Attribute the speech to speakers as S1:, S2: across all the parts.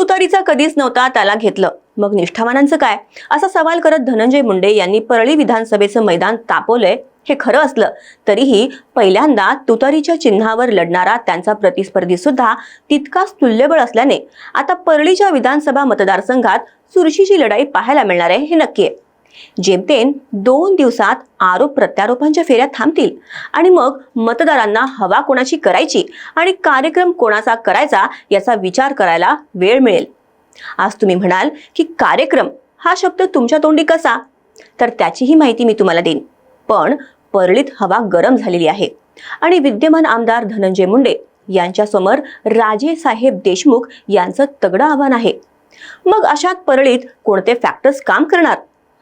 S1: तुतारीचा कधीच नव्हता त्याला घेतलं. मग निष्ठावानांचं काय? असा सवाल करत धनंजय मुंडे यांनी परळी विधानसभेचं मैदान तापवलंय हे खरं असलं तरीही पहिल्यांदा तुतारीच्या चिन्हावर लढणारा त्यांचा प्रतिस्पर्धी सुद्धा तितकाच तुल्यबळ असल्याने आता परळीच्या विधानसभा मतदारसंघात चुरशीची लढाई पाहायला मिळणार आहे हे नक्की आहे. जेमतेम दोन दिवसात आरोप प्रत्यारोपांच्या फेऱ्या थांबतील आणि मग मतदारांना हवा कोणाची करायची आणि कार्यक्रम कोणाचा करायचा याचा विचार करायला वेळ मिळेल. आज तुम्ही म्हणाल की कार्यक्रम हा शब्द तुमच्या तोंडी कसा? तर त्याचीही माहिती मी तुम्हाला देईन. पण परळीत हवा गरम झालेली आहे आणि विद्यमान आमदार धनंजय मुंडे यांच्यासमोर राजे साहेब देशमुख यांचं तगडं आव्हान आहे. मग अशात परळीत कोणते फॅक्टर्स काम करणार?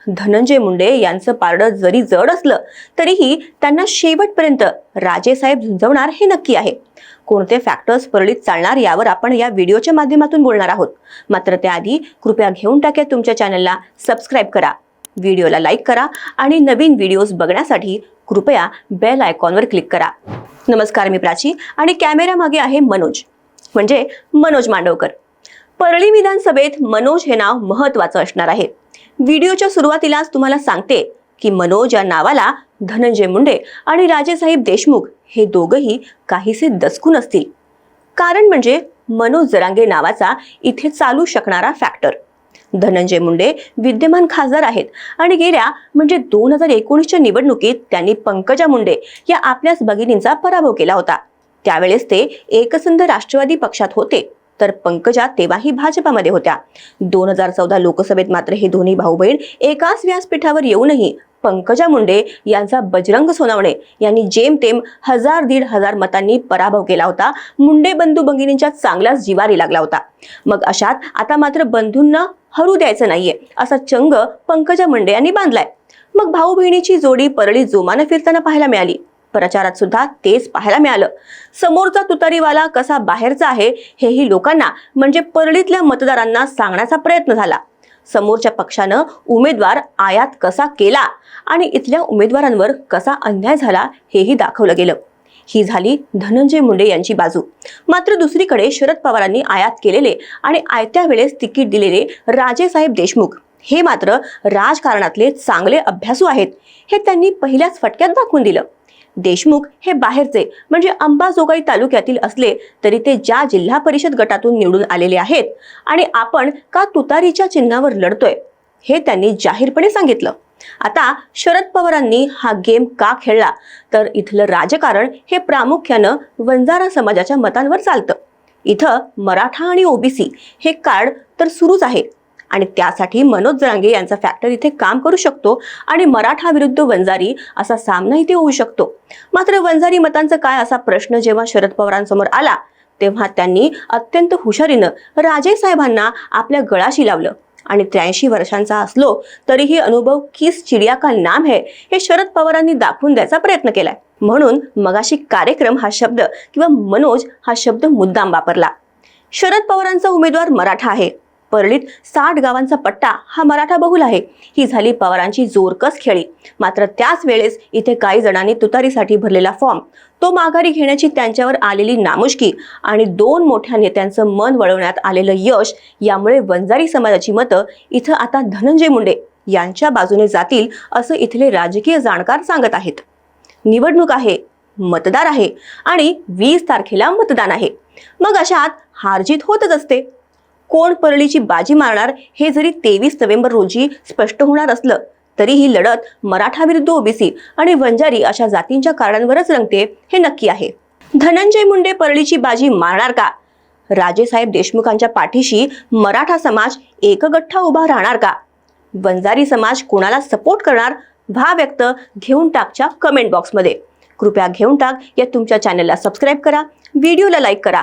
S1: धनंजय मुंडे यांचं पारडं जरी जड असलं तरीही त्यांना शेवटपर्यंत राजेसाहेब झुंजवणार हे नक्की आहे. कोणते फॅक्टर्स परळीत चालणार यावर आपण या व्हिडिओच्या माध्यमातून बोलणार आहोत. मात्र त्याआधी कृपया घेऊन टाक्या तुमच्या चॅनलला सबस्क्राईब करा व्हिडिओला लाईक करा आणि नवीन व्हिडिओज बघण्यासाठी कृपया बेल आयकॉनवर क्लिक करा. नमस्कार मी प्राची आणि कॅमेऱ्यामागे आहे मनोज. म्हणजे मनोज मांडवकर. परळी विधानसभेत मनोज हे नाव महत्वाचं असणार आहे. व्हिडिओच्या सुरुवातीलाच तुम्हाला सांगते की मनोज या नावाला धनंजय मुंडे आणि राजेसाहेब देशमुख हे दोघंही काहीसे दचकून असतील. कारण म्हणजे मनोज जरांगे नावाचा इथे चालू शकणारा फॅक्टर धनंजय मुंडे विद्यमान खासदार आहेत आणि गेल्या म्हणजे दोन हजार एकोणीसच्या निवडणुकीत त्यांनी पंकजा मुंडे या आपल्याच भगिनींचा पराभव केला होता. त्यावेळेस ते एकसंध राष्ट्रवादी पक्षात होते. तर पंकजा तेव्हाही भाजपामध्ये होत्या. दोन हजार चौदा लोकसभेत मात्र हे दोन्ही भाऊ बहीण एकाच व्यासपीठावर येऊनही पंकजा मुंडे यांचा बजरंग सोनावणे यांनी जेमतेम हजार दीड हजार मतांनी पराभव केला होता. मुंडे बंधू भगिनींच्या चांगलाच जिवारी लागला होता. मग अशात आता मात्र बंधूंना हरू द्यायचं नाहीये असा चंग पंकजा मुंडे यांनी बांधलाय. मग भाऊ बहिणीची जोडी परळी जोमानं फिरताना पाहायला मिळाली. प्रचारात सुद्धा तेच पाहायला मिळालं. समोरचा तुतारीवाला कसा बाहेरचा आहे हेही लोकांना म्हणजे परळीतल्या मतदारांना सांगण्याचा प्रयत्न झाला. समोरच्या पक्षानं उमेदवार आयात कसा केला आणि इथल्या उमेदवारांवर कसा अन्याय झाला हेही दाखवलं गेलं. ही झाली धनंजय मुंडे यांची बाजू. मात्र दुसरीकडे शरद पवारांनी आयात केलेले आणि आयत्या वेळेस तिकीट दिलेले राजेसाहेब देशमुख हे मात्र राजकारणातले चांगले अभ्यासू आहेत. हे त्यांनी पहिल्याच फटक्यात दाखवून दिलं. देशमुख हे बाहेरचे म्हणजे अंबाजोगाई तालुक्यातील असले तरी ते ज्या जिल्हा परिषद गटातून निवडून आलेले आहेत आणि आपण का तुतारीच्या चिन्हावर लढतोय हे त्यांनी जाहीरपणे सांगितलं. आता शरद पवारांनी हा गेम का खेळला? तर इथलं राजकारण हे प्रामुख्यानं वंजारा समाजाच्या मतांवर चालतं. इथं मराठा आणि ओबीसी हे कार्ड तर सुरूच आहे. आणि त्यासाठी मनोज जरांगे यांचा फॅक्टर इथे काम करू शकतो आणि मराठा विरुद्ध वंजारी असा सामना इथे होऊ शकतो. मात्र वंजारी मतांचं काय असा प्रश्न जेव्हा शरद पवारांसमोर आला तेव्हा त्यांनी अत्यंत हुशारीनं राजे साहेबांना आपल्या गळाशी लावलं. आणि त्र्याऐंशी वर्षांचा असलो तरीही अनुभव किस चिडिया का नाम है हे शरद पवारांनी दाखवून द्यायचा प्रयत्न केलाय. म्हणून मगाशी कार्यक्रम हा शब्द किंवा मनोज हा शब्द मुद्दाम वापरला. शरद पवारांचा उमेदवार मराठा आहे. परळीत साठ गावांचा पट्टा हा मराठा बहुल आहे. ही झाली पवारांची जोरकस खेळी. मात्र त्याच वेळेस इथे काही जणांनी तुतारीसाठी भरलेला फॉर्म तो माघारी घेण्याची त्यांच्यावर आलेली नामुष्की आणि दोन मोठ्या नेत्यांचं मन वळवण्यात आलेलं यश यामुळे वंजारी समाजाची मतं इथं आता धनंजय मुंडे यांच्या बाजूने जातील असं इथले राजकीय जाणकार सांगत आहेत. निवडणूक आहे मतदार आहे आणि वीस तारखेला मतदान आहे. मग अशात हारजीत होतच असते. कोण परळीची बाजी मारणार हे जरी तेवीस नोव्हेंबर रोजी स्पष्ट होणार असलं तरी ही लढत मराठा विरुद्ध ओबीसी आणि वंजारी अशा जातींच्या कारणांवरच रंगते हे नक्की आहे. धनंजय मुंडे परळीची बाजी मारणार का? राजेसाहेब देशमुखांच्या पाठीशी मराठा समाज एकगठ्ठा उभा राहणार का? वंजारी समाज कोणाला सपोर्ट करणार? भा व्यक्त घेऊन टाकच्या कमेंट बॉक्समध्ये कृपया घेऊन टाक या तुमच्या चॅनलला सबस्क्राईब करा. व्हिडिओला लाईक करा.